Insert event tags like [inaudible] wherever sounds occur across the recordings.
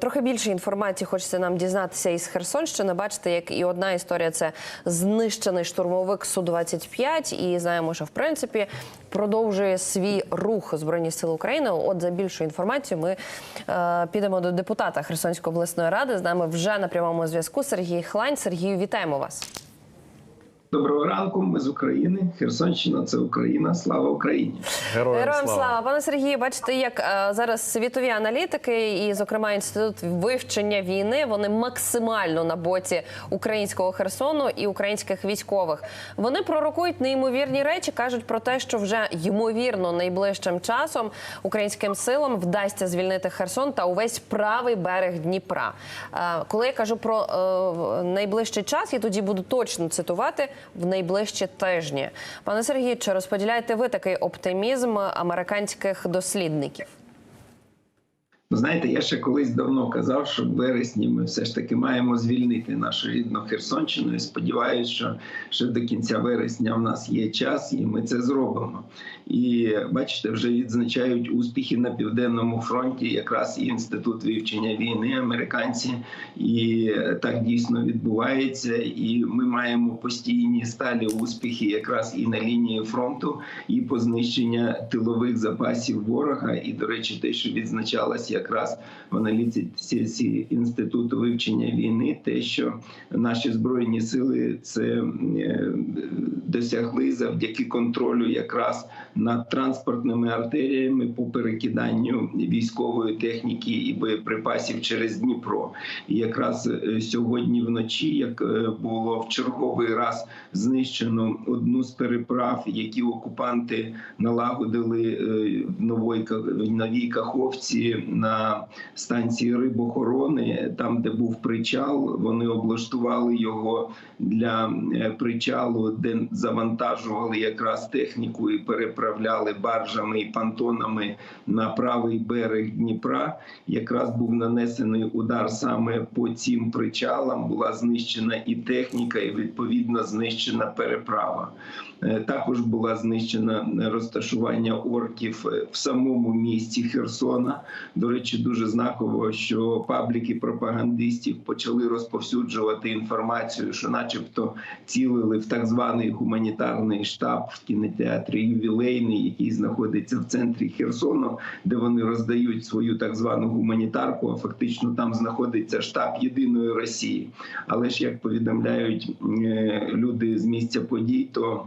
трохи більше інформації хочеться нам дізнатися із Херсонщини. Бачите, як і одна історія це знищений штурмовик су 25 і знаємо, що в принципі продовжує свій рух збройні сили України. От за більшу інформацію ми е, підемо до депутата Херсонської обласної ради. З нами вже на прямому зв'язку Сергій Хлань. Сергію, вітаємо вас. Доброго ранку, ми з України. Херсонщина це Україна. Слава Україні! Героям, Героям слава. слава, пане Сергію. Бачите, як е, зараз світові аналітики, і, зокрема, інститут вивчення війни, вони максимально на боці українського Херсону і українських військових. Вони пророкують неймовірні речі, кажуть про те, що вже ймовірно найближчим часом українським силам вдасться звільнити Херсон та увесь правий берег Дніпра. Е, коли я кажу про е, найближчий час, я тоді буду точно цитувати в найближчі тижні. Пане Сергію, чи розподіляєте ви такий оптимізм американських дослідників? Ну, Знаєте, я ще колись давно казав, що в вересні ми все ж таки маємо звільнити нашу рідну Херсонщину. І сподіваюся, що ще до кінця вересня в нас є час, і ми це зробимо. І бачите, вже відзначають успіхи на південному фронті, якраз і інститут вивчення війни, американці, і так дійсно відбувається. І ми маємо постійні сталі успіхи, якраз і на лінії фронту, і по знищення тилових запасів ворога. І до речі, те, що відзначалось якраз в аналітиці інституту вивчення війни, те, що наші збройні сили це е, досягли завдяки контролю якраз над транспортними артеріями по перекиданню військової техніки і боєприпасів через Дніпро. І якраз е, сьогодні вночі, як е, було в черговий раз знищено одну з переправ, які окупанти налагодили в новій Каховці на станції рибохорони, там де був причал, вони облаштували його для е, причалу, де завантажували якраз техніку і переправляли баржами і понтонами на правий берег Дніпра. Якраз був нанесений удар саме по цим причалам. Була знищена і техніка, і відповідно знищена переправа. Е, Також була знищена розташування орків е, в самому місті Херсона. До речі, дуже знаково, що пабліки пропагандистів почали розповсюджувати інформацію, що, начебто, цілили в так званий гуманітарний штаб в кінотеатрі ювілейний, який знаходиться в центрі Херсону, де вони роздають свою так звану гуманітарку. А фактично там знаходиться штаб єдиної Росії. Але ж як повідомляють е, люди з місця подій, то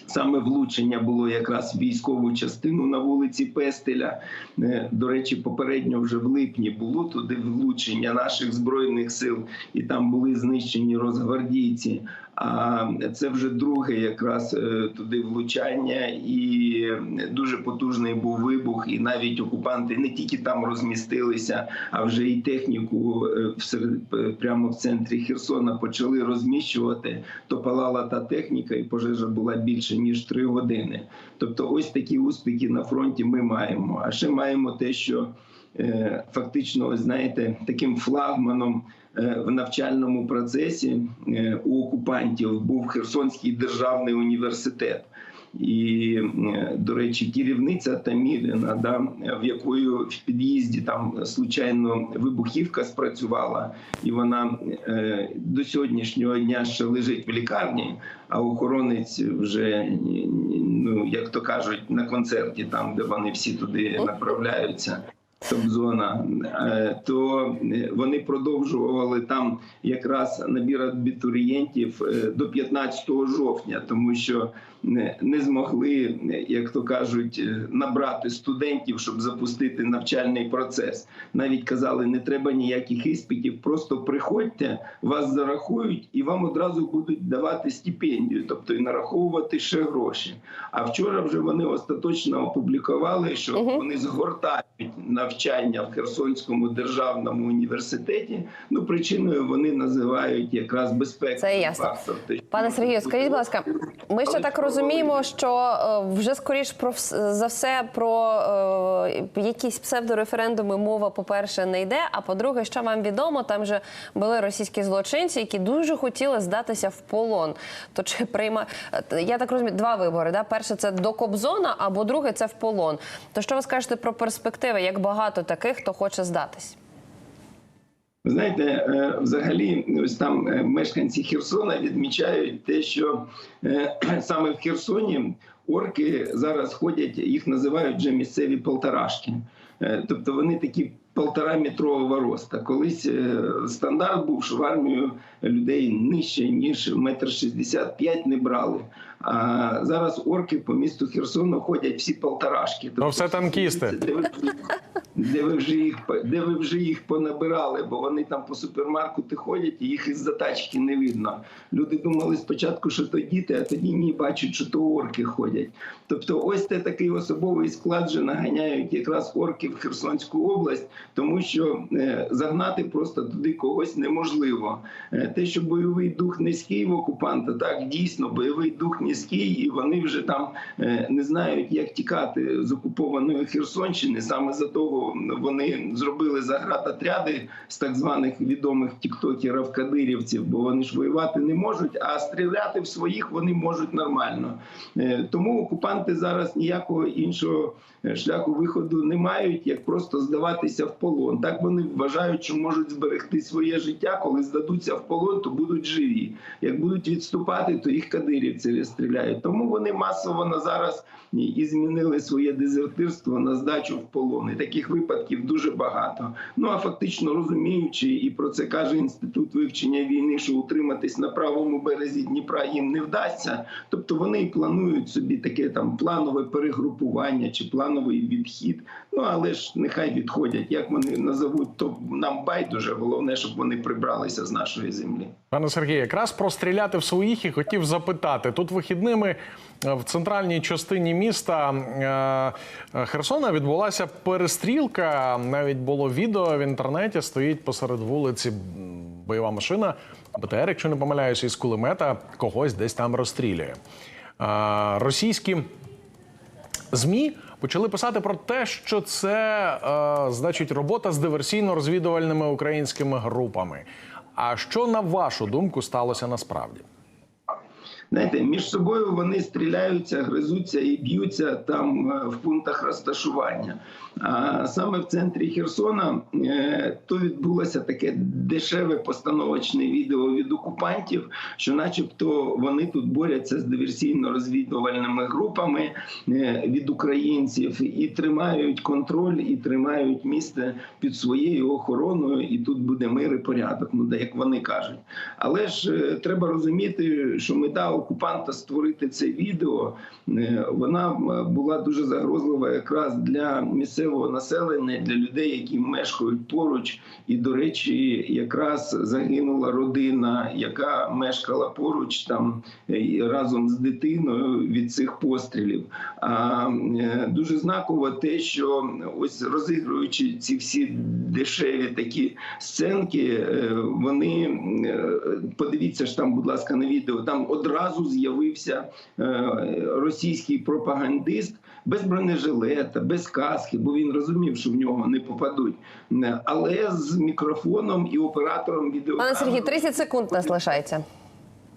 Саме влучення було якраз в військову частину на вулиці Пестеля. Е, До речі, попередньо вже в липні було туди влучення наших збройних сил, і там були знищені розгвардійці. А це вже друге якраз е, туди влучання, і дуже потужний був вибух. І навіть окупанти не тільки там розмістилися, а вже і техніку е, прямо в центрі Херсона почали розміщувати. То палала та техніка, і пожежа була більше ніж три години. Тобто, ось такі успіхи на фронті ми маємо. А ще маємо те, що е, фактично, знаєте, таким флагманом е, в навчальному процесі е, у окупантів був Херсонський державний університет. І, е, до речі, керівниця Таміліна, да, в якої в під'їзді там случайно вибухівка спрацювала, і вона е, до сьогоднішнього дня ще лежить в лікарні, а охоронець вже ну як то кажуть на концерті, там де вони всі туди направляються. Топ-зона, Е, то е, вони продовжували там якраз набір абітурієнтів е, до 15 жовтня, тому що не- змогли, як то кажуть, набрати студентів, щоб запустити навчальний процес. Навіть казали, не треба ніяких іспитів, просто приходьте, вас зарахують і вам одразу будуть давати стипендію, тобто і нараховувати ще гроші. А вчора вже вони остаточно опублікували, що вони згортають навчання в Херсонському державному університеті. Ну причиною вони називають якраз безпеку. Це ясно. фактор. Пане Сергію, скажіть, будь ласка, ми ще так розуміємо, що е, вже скоріш про за все про е, якісь псевдореферендуми мова, по-перше, не йде. А по-друге, що вам відомо, там же були російські злочинці, які дуже хотіли здатися в полон. То чи прийма е, я так розумію, два вибори. Да? Перше це до Кобзона, або друге це в полон. То що ви скажете про перспективи? Як багато таких, хто хоче здатись? Знаєте, е, взагалі, ось там е, мешканці Херсона відмічають те, що е, [clears throat] саме в Херсоні орки зараз ходять, їх називають вже місцеві полторашки. Тобто вони такі полтора метрового роста. Колись е, стандарт був, що в армію людей нижче, ніж метр шістдесят п'ять не брали. А зараз орки по місту Херсону ходять всі полторашки. Тобто, Ну, все танкісти. Де ви, де ви вже їх де ви вже їх понабирали, бо вони там по супермаркету ходять і їх із-за тачки не видно. Люди думали спочатку, що то діти, а тоді ні, бачать, що то орки ходять. Тобто, ось це такий особовий склад же наганяють якраз орки в Херсонську область, тому що е, загнати просто туди когось неможливо. Е, те, що бойовий дух низький в окупанта, так дійсно бойовий дух низький, і вони вже там е, не знають, як тікати з окупованої Херсонщини. Саме за того вони зробили заградотряди з так званих відомих тіктокерів кадирівців, бо вони ж воювати не можуть, а стріляти в своїх вони можуть нормально. Тому окупанти зараз ніякого іншого шляху виходу не мають, як просто здаватися в полон. Так вони вважають, що можуть зберегти своє життя. Коли здадуться в полон, то будуть живі. Як будуть відступати, то їх кадирівці стріляють. Тому вони масово на зараз і змінили своє дезертирство на здачу в полон. І таких випадків дуже багато. Ну а фактично розуміючи, і про це каже інститут вивчення війни, що утриматись на правому березі Дніпра їм не вдасться. Тобто вони і планують собі таке там планове перегрупування чи плановий відхід. Ну але ж нехай відходять. Як вони назовуть, то нам байдуже. Головне, щоб вони прибралися з нашої землі. Пане Сергію, якраз про стріляти в своїх і хотів запитати. Тут вихідними е, в центральній частині міста е, Херсона відбулася перестрілка. Навіть було відео в інтернеті. Стоїть посеред вулиці бойова машина БТР, якщо не помиляюся, із кулемета когось десь там розстрілює. Е, Російські ЗМІ почали писати про те, що це е, значить робота з диверсійно-розвідувальними українськими групами. А що на вашу думку сталося насправді? Знаєте, між собою вони стріляються, гризуться і б'ються там е, в пунктах розташування. А саме в центрі Херсона е, то відбулося таке дешеве постановочне відео від окупантів, що, начебто, вони тут борються з диверсійно-розвідувальними групами е, від українців і тримають контроль, і тримають місце під своєю охороною, і тут буде мир і порядок. Ну, де як вони кажуть. Але ж треба розуміти, що мета окупанта створити це відео е, вона е, була дуже загрозлива якраз для місцевого населення, для людей, які мешкають поруч. І, до речі, якраз загинула родина, яка мешкала поруч там е, разом з дитиною від цих пострілів. А дуже знаково те, що ось розігруючи ці всі дешеві такі сценки, вони подивіться ж там, будь ласка, на відео. Там одразу з'явився е, російський пропагандист без бронежилета, без каски, бо він розумів, що в нього не попадуть. Е, Але з мікрофоном і оператором відео Пане Сергій, 30 секунд нас лишається.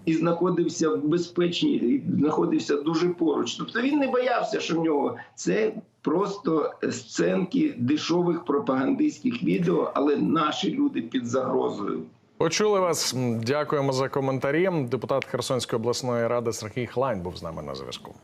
і знаходився в безпечній, і знаходився дуже поруч. Тобто він не боявся, що в нього це просто сценки дешевих пропагандистських відео, але наші люди під загрозою. Почули вас. Дякуємо за коментарі. Депутат Херсонської обласної ради Сергій Хлань був з нами на зв'язку.